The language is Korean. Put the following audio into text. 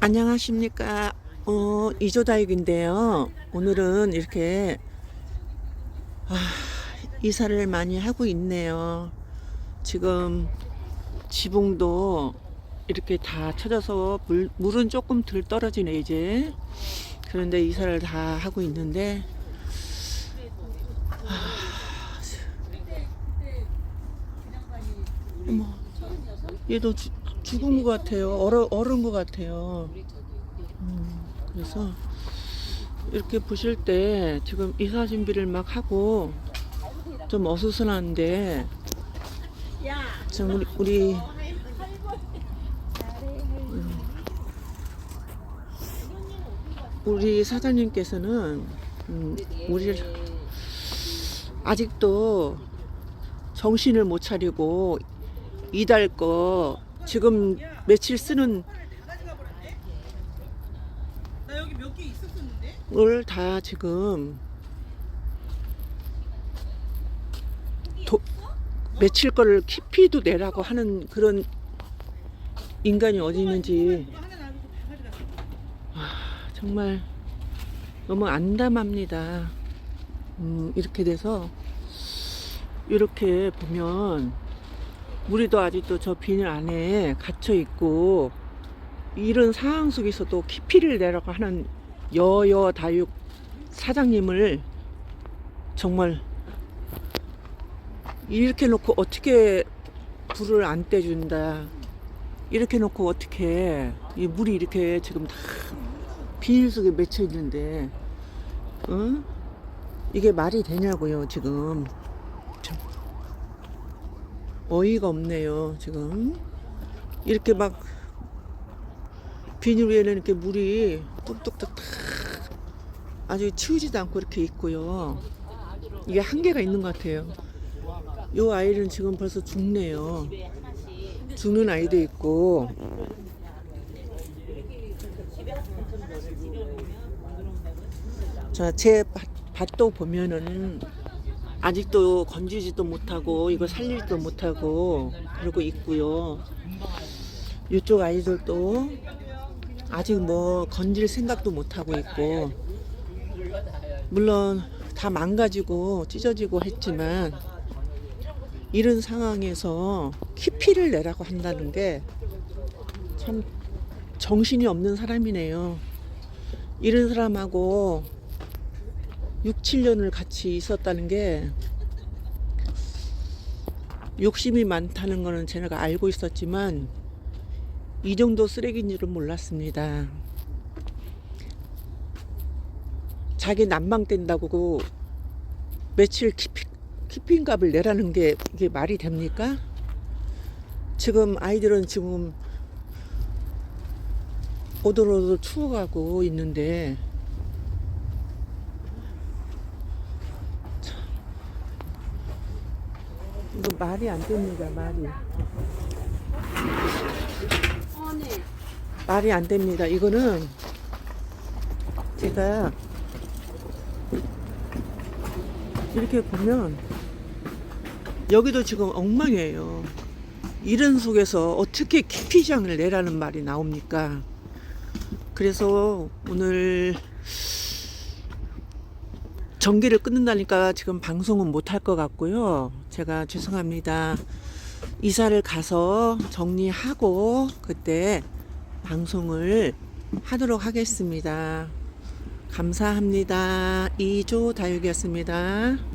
안녕하십니까. 어, 이조다육인데요. 오늘은 이렇게, 아, 이사를 많이 하고 있네요. 지금 지붕도 이렇게 다 쳐져서 물, 물은 조금 덜 떨어지네, 이제. 그런데 이사를 다 하고 있는데, 아, 어머, 얘도 주- 죽은 것 같아요. 얼어, 얼은 것 같아요. 음, 그래서 이렇게 보실 때 지금 이사 준비를 막 하고 좀 어수선한데 지금 우리, 우리 음, 우리 사장님께서는 음, 우리를 아직도 정신을 못 차리고 이달 거 지금 며칠 쓰는? 걸 다 지금 도, 며칠 거를 키피도 내라고 하는 그런 인간이 어디 있는지 가져갔어. 정말 너무 안담합니다. 음, 이렇게 돼서 이렇게 보면 우리도 아직도 저 비닐 안에 갇혀 있고 이런 상황 속에서도 키피를 내라고 하는 여여 다육 사장님을 정말 이렇게 놓고 어떻게 불을 안 떼준다 이렇게 놓고 어떻게 이 물이 이렇게 지금 다 비닐 속에 맺혀 있는데, 어? 이게 말이 되냐고요, 지금. 참. 어이가 없네요, 지금. 이렇게 막, 비닐 위에는 이렇게 물이 뚝뚝뚝 다 아주 치우지도 않고 이렇게 있고요. 이게 한계가 있는 것 같아요. 요 아이는 지금 벌써 죽네요. 죽는 아이도 있고, 자, 제 밭, 밭도 보면은 아직도 건지지도 못하고 이거 살리지도 못하고 그러고 있고요. 이쪽 아이들도 아직 뭐 건질 생각도 못하고 있고 물론 다 망가지고 찢어지고 했지만 이런 상황에서 키피를 내라고 한다는 게 참 정신이 없는 사람이네요. 이런 사람하고 6, 7년을 같이 있었다는 게 욕심이 많다는 거는 제가 알고 있었지만 이 정도 쓰레기인 줄은 몰랐습니다. 자기 난방된다고 며칠 키피, 키핑 값을 내라는 게 이게 말이 됩니까? 지금 아이들은 지금 오돌오돌 추워가고 있는데 이거 말이 안 됩니다, 말이. 말이 안 됩니다. 이거는 제가 이렇게 보면 여기도 지금 엉망이에요. 이런 속에서 어떻게 키피장을 내라는 말이 나옵니까? 그래서 오늘 전기를 끊는다니까 지금 방송은 못 할 것 같고요. 제가 죄송합니다. 이사를 가서 정리하고 그때 방송을 하도록 하겠습니다. 감사합니다. 이조 다육이었습니다.